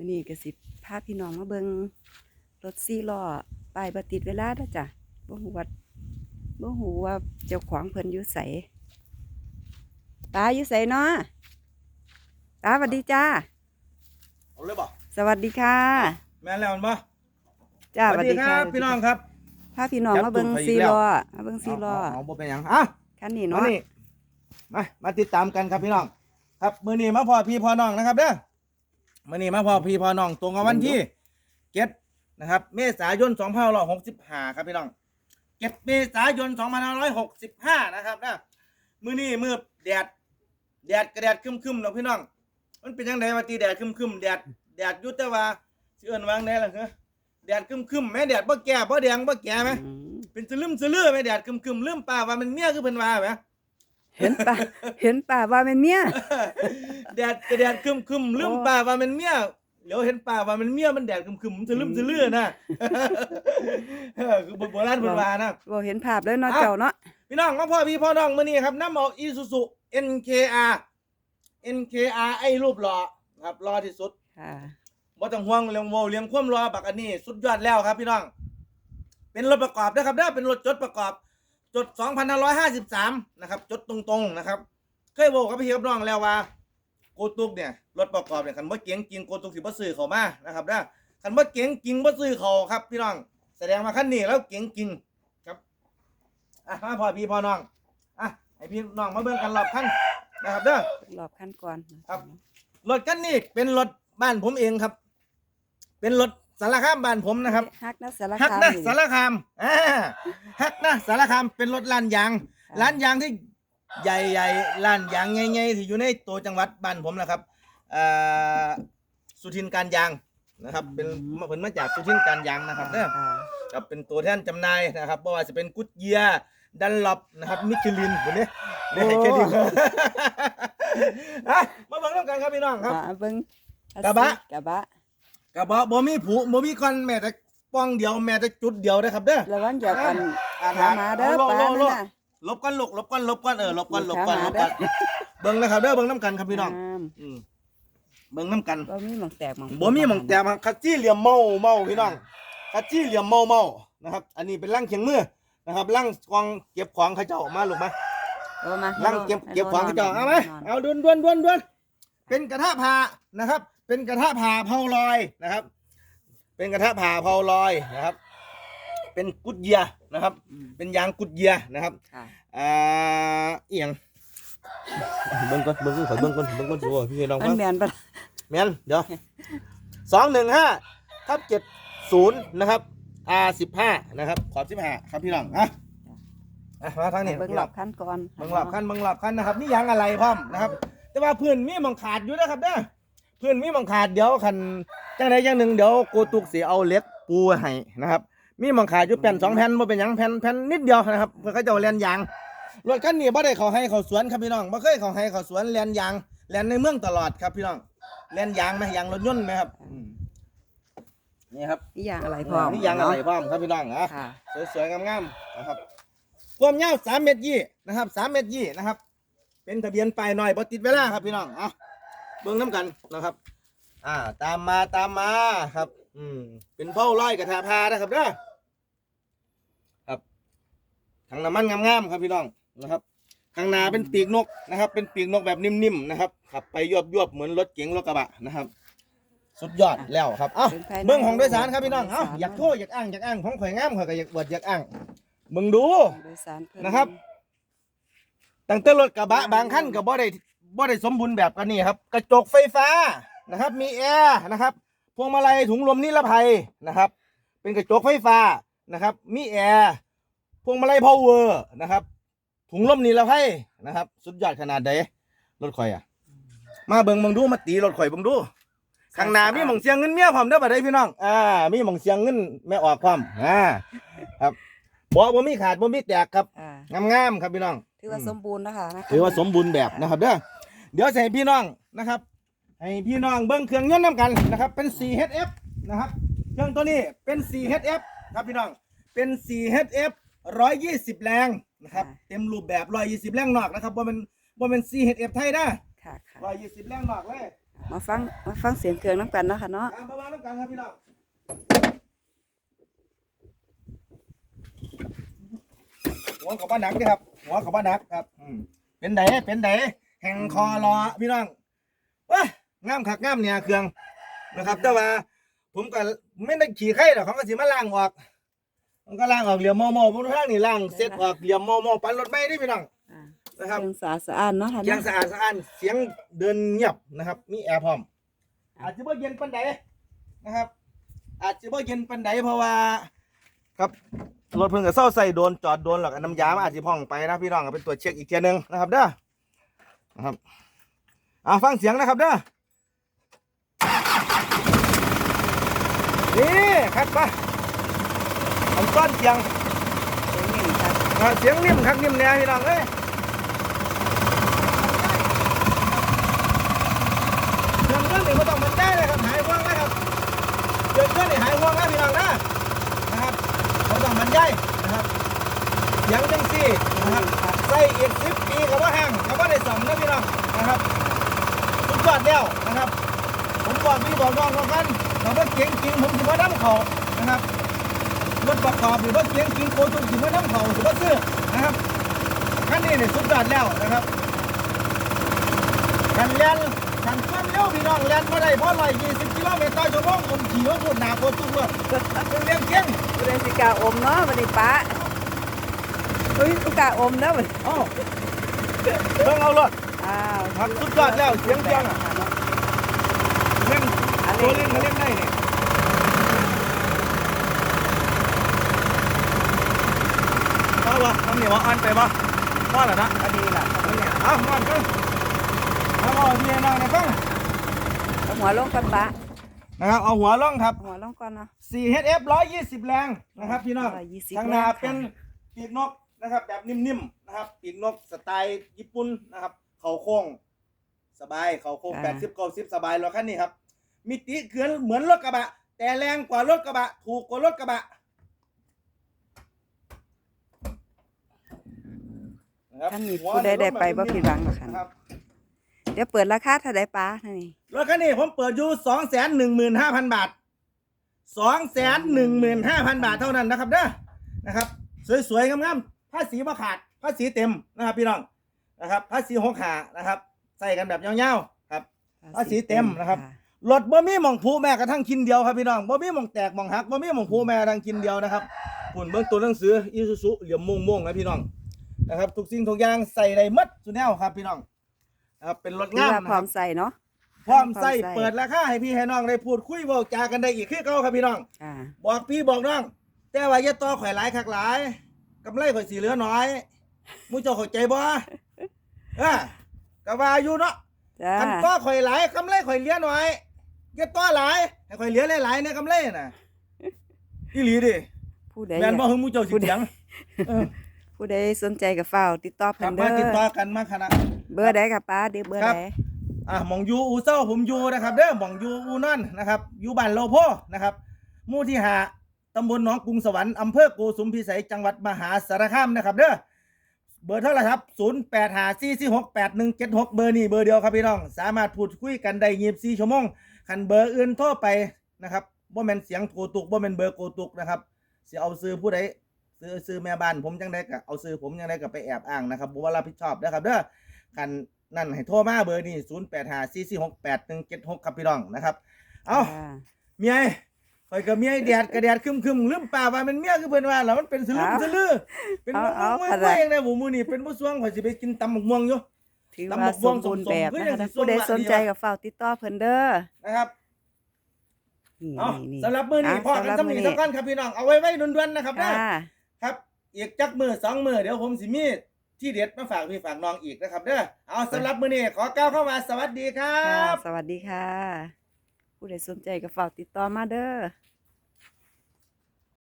มื้อนี้ก็สิพาพี่น้องมาเบิ่งรถสี่ล้อป้ายบ่ติดเวลาเด้อจ้ะบ่ฮู้ว่าบ่ฮู้ว่าเจ้าของเพิ่นอยู่ไสตาอยู่ไสเนาะตาสวัสดีจ้าเอาเลยบ่สวัสดีค่ะ แม่นแล้วมันบ่จ้าสวัสดีครับพี่น้องครับพาพี่น้องมาเบิ่งจับจุดไปอีกสี่แล้วล้อมาเบิ่งสี่ล้อเอาบ่เป็นหยังอะคันนี้มาเนาะนี่มามาติดตามกันครับพี่น้อง ครับมื้อนี้มาพอพี่พอน้องนะครับเด้อ มื้อนี้มาพอพี่พอน้องตรงกับวันที่เจ็ดนะครับ เมษายน2565ครับพี่น้องเจ็ดเมษายน2565นะครับนะมื้อนี้มื้อแดดแดดกระแดดครึมๆเนาะพี่น้อง มันเป็นจังไดว่าตีแดดครึมๆแดดแดดอยู่แต่ว่าสิเอิ้นว่าจั่งใดล่ะเหรอแดดครึมๆแม่แดดบ่แก่บ่แดงบ่แก่ไหมอืมเป็นสลืมสลือแม่แดดครึมๆลืมป่าว่ามันเมียคือเพิ่นว่าแหม เห็นป่ะเห็นป่ะว่าเป็นเมียแดดกระแดดครึมครึมๆลืมโอ้ป่าว่ามันเมียเดี๋ยวเห็นป่าว่ามันเมียมันแดดครึมครึมๆสลืมสลือนะเออคือโบราณเพิ่นว่านะบ่เห็นภาพเลยเนาะอ้าวเจ้าเนาะพี่น้องมาพ่อพี่พ่อน้องมื้อนี้ครับน้ำเอา Isuzu NKR NKR ไอ้รูปหล่อครับรอที่สุดค่ะบ่ต้องห่วงเรื่องโวเรื่องความรอบักอันนี้ สุดยอดแล้วครับพี่น้อง เป็นรถประกอบนะครับเด้อเป็นรถจดประกอบ จด 2553 นะครับ จดตรงๆนะครับ เคยบอกกับพี่กับน้องแล้วว่า โกตุกเนี่ยรถประกอบเนี่ยคันว่าเก๋งจริงโกตุกสิบ่ซื้อเขามานะครับเด้อคันว่าเก๋งจริงบ่ซื้อเขาครับ พี่น้องแสดงมาคันนี้แล้วเก๋งจริงครับอะมาพ่อพี่พ่อน้องอะให้พี่น้องมาเบิ่งกันรอบคันนะครับเด้อรอบขั้นก่อนครับรถคันนี้เป็นรถบ้านผมเองครับ เป็นรถ สารคามบ้านผมนะครับฮักนะสารฮักคามนะนี่สารคามอ่าฮักนะสารคามเป็นรถล้านยางค่ะร้านยางที่ใหญ่ๆร้านยางใหญ่ๆที่อยู่ในตัวจังหวัดบ้านผมนะครับอ่าสุทินการยางนะครับ เป็นเพิ่นมาจากสุทินการยางนะครับเนี่ยค่ะครับเป็นตัวแทนจำหน่ายนะครับไม่ว่าจะเป็นกุดเยียดันลบนะครับมิชลินคนนี้นี่ให้เครดิตอะมาเบิ่งน้ำกันครับพี่น้องครับอ่าเบิ่งกระบะกระบะ กระบอกบ่มีผูบ่มีคอนแม้แต่ป้องเดียวแม้แต่จุดเดียวนะครับเด้อ ระวังอย่ากันอ่าขามาเด้อโลปลาโลโลนั่นน่ะ ลบกันลบลบกันลบกันเออลบกันลบกันขาลมาบกันเด้อเบิ่งนะครับเด้อเบิ่งน้ำกันครับพี่น้องามอืมเบิ่งน้ำกันบ่มีหม่องแตกหม่องบ่มีหม่องแต้มครับคัดจี้เหลี่ยมเมาเมาพี่น้องคัดจี้เหลี่ยมเมาเมานะครับ อันนี้เป็นร่างเคียงมือนะครับร่างกองเก็บของเขาเจ้าออกมาลูกมาเอามาร่างเก็บให้เก็บของเขาเจ้าเอาไหมนนเอาดวนดวนดวนดวนเป็นกระทะผ่านะครับ เป็นกระทะผ่าเผาลอยนะครับ เป็นกระทะผ่าเผาลอยนะครับ เป็นกุดเยียนะครับอืมเป็นยางกุดเยียนะครับค่ะ อ่าเอียงเบิ่งก่อนเบิ่งก่อนขอเบิ่งก่อนเบิ่งก่อนโอ้ยพี่น้องมัฟันงแม่นปะแม่นเดี๋ยวสองหนึ่งห้าทับเจ็ดศูนย์นะครับอาสิบห้านะครับขอบสิบห้าครับพี่น้องอะอะมาทางนี้เบิ่งพี่รน้ออง บขั้นก่อนเบิ่งหลับขั้นเบิ่งหลับขั้นนะครับ นี่ยางอะไรพร้อมนะครับ แต่ว่าเพื่อนมีหมองขาดอยู่นะครับเด้อเพื่อนมีหมองขาดเดี๋ยวคันจังใดจังหนึ่งเดี๋ยวโกตุกสีเอาเหล็กปูให้นะครับ มีหมองขาดอยู่แผ่นสองแผ่นบ่เป็นหยังแผ่นแผ่นนิดเดียวนะครับเพื่อเขาจะเอาแลนยางรถคันนี้บ่ได้เขาให้เขาสวนครับพี่น้องบ่เคยเขาให้เขาสวนแลนยางแลนในเมืองตลอดครับพี่น้องแลนยางไหมยางรถยนต์ไหมครับอืมนี่ครับ นี่ยางอะไรพร้อมนี่ยางอะไรพร้อมครับพี่น้องอะค่ะ สวยๆงามๆนะครับความยาวสามเมตรยี่นะครับสามเมตรยี่นะครับ เป็นทะเบียนป้ายหน่อยบ่ติดเวลาครับพี่น้องอะ เบิ่งน้ำกันนะครับ อ่า ตามมาตามมาครับ อืม เป็นเผาร้อยกระทาพานะครับเด้อครับถังน้ำมันงามๆครับพี่น้องนะครับข้างหน้าเป็นปีกนกนะครับ เป็นปีกนกแบบนิ่มๆนะครับขับไปยวบๆเหมือนรถเก๋งรถกระบะนะครับ สุดยอดแล้วครับเอ้าเป็นภายใน เบื้องของโดยสารครับพี่น้องเอ้าโดยสารอยากโทษอยากอ้างอยากอ้างของข่อยงามข่อยก็อยากบวชอยากอ้างมึงดู โดยสารเพิ่มนะครับ ตั้งแต่รถกระบะบางคันก็บ่ได้ บ่ได้สมบูรณ์แบบกันนี่ครับ กระจกไฟฟ้านะครับ มีแอร์นะครับ พวงมาลัยถุงลมนิรภัยนะครับ เป็นกระจกไฟฟ้านะครับ มีแอร์พวงมาลัยพาวเวอร์นะครับ ถุงลมนิรภัยนะครับ สุดยอดขนาดใดรถข่อยอะ มาเบิ่งเบิ่งดูมาตีรถข่อยเบิ่งดูข้างหน้ามีหม่องเสียงเงินเมียพร้อมเด้อบัดนี้พี่น้องอ่ามีหม่องเสียงเงินแม่ออกพร้อมอ่าครับบ่บ่มีขาดบ่มีแตกครับอ่างามๆครับพี่น้อง ถือว่าสมบูรณ์นะคะนะถือว่าสมบูรณ์แบบนะครับเด้อ เดี๋ยวจะให้พี่น้องนะครับให้พี่น้องเบิ้งเครื่องยนต์น้ำกันนะครับ เป็น 4HF นะครับเครื่องตัวนี้เป็น 4HF ครับพี่น้องเป็น 4HF 120 แรงนะครับเต็มรูปแบบ 120 แรงนอกนะครับว่าเป็นว่าเป็น 4HF ไทยนะค่ะค่ะ120 แรงนอกเลยมาฟังมาฟังเสียงเครื่องน้ำกันเนาะค่ะเนาะตามประมาณนั้นกันครับพี่น้องหัวกับบ้านหนักเด้อครับหัวกับบ้านหนักครับอืมเป็นไดเป็นได แห่งคอรอพี่น้องว้างามคักงามเนี่ยเครื่องนะครับ แต่ว่า ผมก็ไม่ได้ขี่ไข่หรอกเขาก็สิมาล้างออกมันก็ล้างออกเหลี่ยมมอมอผมทางนี่ล้างเสร็จออกเหลี่ยมมอมอปันรถไม่ได้พี่น้องอ่านะครับเครื่องสะอาดสะอ้านเนาะค่ะเสียงเนาะสะอาดสะอ้านเสียงเดินเงียบนะครับ มีแอร์พร้อม อาจจะบ่เย็นปันใดนะครับ อาจจะบ่เย็นปันใดเพราะว่าครับรถเพิ่งกับเศร้าใส่โดนจอดโดนหรอกน้ำยามันอาจจะพองไปนะพี่น้องก็เป็นตัวจเช็คอีกเทียหนึงนะครับเด้อ นะครับ อ่าฟังเสียงนะครับเด้อนี่ครับปะผมก้อนเสียงเสียงเสียงนิ่มครับนิ่มแน่พี่น้องเอ้ยเครื่องเรื่องนี่ไม่ต้องมันได้เลยครับหายห่วงนะครับเครื่องเครื่องนี่หายห่วงนะพี่น้องนะนะครับไม่ต้องมันได้นะครับเสียงจังสี่นะครับ ใส่อีกสิบปีกับว่าห่างกับว่าได้สองนะพี่น้องนะครับสุดยอดแล้วนะครับ ผมบอกพี่บอกน้องว่ากันเราว่าเก่งจริงผมถือว่าน้ำเขานะครับรถประกอบหรือว่าเกียงกิงโกจุนถือว่าน้ำเขาถือว่าซื้อนะครับคันนี้เนี่ยสุดยอดแล้วนะครับคันเลียนคันความเร็วพี่น้องเลียนมาได้เพราะร้อยยี่สิบกิโลเมตรต่อชั่วโมงผมขี่รถพุ่นหนาโกจุนเลยเป็นเรียงเกียงผู้ใดสิกาอมเนาะบัดนี้ป้า เฮ้ยอุกล้าอมเด้อบัดนี้เอ้าเบิ่งเอารถอ้าวครับสุดยอดแล้วเสียงเครื่องอะเล่นตัวเล่นมาเล่นได้เนี่ยเอาวะทำเหนียวอันไปบ่พ่อเหรอนะก็ดีล่ะเอามอนกันเอาเอาพี่น้องนะฟังเอาหัวลงก่อนป้านะครับเอาหัวล่องครับเอาหัวลงก่อนเนาะ 4HF 120 แรงนะครับพี่น้อง120ทางหนาแรงค่ะเป็นปีกนก นะครับ แบบนิ่มๆนะครับปีกนกสไตล์ญี่ปุ่นนะครับ เขาโค้งสบายเขาโค้ง80 90สบายรถคันนี้ครับ มิติเกือนเหมือนรถกระบะ แต่แรงกว่ารถกระบะ ถูกกว่ารถกระบะนะครับท่านมีผู้ใดได้ไปบ่ผิดหวังหรอกค่ะครับเดี๋ยวเปิดราคาเท่าใดป้านี่รถคันนี้ผมเปิดอยู่สองแสนหนึ่งหมื่นห้าพันบาทสองแสนหนึ่งหมื่นห้าพันบาทเท่านั้นนะครับเด้อนะครับ สวยๆงามๆ ภาษีมาขาดภาษีเต็มนะครับ พี่น้องนะครับภาษีหกขานะครับ ใส่กันแบบยาวๆครับ ภาษีเต็มนะครับ รถบ่มีหม่องผูแม้กระทั่งคินเดียวครับพี่น้องบ่มีหม่องแตกหม่องหักบ่มีหม่องผูแม้กระทั่งคินเดียวนะครับปุ่นเบื้องตัวหนังสืออีซูซุเหลี่ยมม่วงๆนะพี่น้องนะครับทุกสิ่งทุกอย่างใส่ได้หมดสุดแนวครับพี่น้องนะครับเป็นรถคืองามว่านะพร้คอรัมบใส่เนาะ พร้อมใส่พร้อมใส่ เปิดราคาให้พี่ให้น้องได้พูดคุยเว้าจากันได้อีกคือเก่าครับพี่น้อง อ่า บอกพี่บอกน้อง แต่ว่าอย่าต่อข่อยหลายคักหลาย กำไรข่อยสิเหลือน้อยมูเจ้าเข้าใจบ่เออก็ว่าอยู่เนาะจ้าคันต่อข่อยหลายกำไรข่อยเหลือน้อยอย่าต่อหลายให้ข่อยเหลือหลายๆในกำไรน่ะอีหลีดิผู้ใดแม่นบ่อยากฮึมูเจ้าสิเถียงเออผู้ใดสนใจกับฝ้าวติดต่อคเพิ่รับนมาเด้ติดต่ออกันมาคณะ เบอร์ใดกับป้าเดี๋ยวเบอร์ครับ ใดอะหมองยูอูเซาผมยูนะครับเด้อหมองยูอูนั่นนะครับอยู่บ้านโลโพนะครับหมู่ที่หา ตำบลหนองกรุงสวรรค์อำเภอโกสุมพิสัยจังหวัดมหาสารคามนะครับเด้อเบอร์เท่าไหร่ครับ0 8 5 4 4 6 8 1 7 6 เบอร์นี้เบอร์เดียวครับพี่น้อง สามารถพูดคุยกันได้24ชั่วโมงคันเบอร์อื่นโทรไปนะครับบ่แม่นเสียงโกตุกบ่แม่นเบอร์โกตุกนะครับสิเอาซื้อผู้ใดซื้อซื้อแม่บ้านผมจังได้ก็เอาซื้อผมจังได้ก็ไปแอบอ้างนะครับบ่ว่ารับผิดชอบนะครับเด้อคันนั่นให้โทรมาเบอร์นี้0 8 5 4 4 6 8 1 7 6 ครับพี่น้องนะครับ เอาจ้าเมีย ข่อยกับเมียแดดกระแดดคึมคึมๆลืมป่าว่ามันเมียคือเพิ่นว่าแล้วมันเป็นสลืมสลือเป็นบ่ม่วงม่วงม่วงเองนะหมูมือนี่เป็นบ่สวงข่อยสิไปกินตำบักม่วงอยู่ถือตำบัว่ากสม่วมงบูรณ์สมๆแบบคือนะยังคะสิผู้ใดส่งมาสนใจดีวะกับฝ้าวติดต่อเพิ่นเด้อนะครับนี่เอานี่นี่สำหรับมื้อนี้อะพอกันสำหรับสำนีมื้อนี้สำคัญครับพี่น้องเอาไว้ไว้ด่วนๆนะครับนะอ่าครับ อีกจักมื้อสองมื้อเดี๋ยวผมสิมีที่เด็ดมาฝากพี่ฝากน้องอีกนะครับเด้อเอาสำหรับมื้อนี้ขอกล่าวเข้ามาสวัสดีครัค่ะบสวัสดีค่ะ ผู้ใดสนใจก็ฝากติดต่อมาเด้อ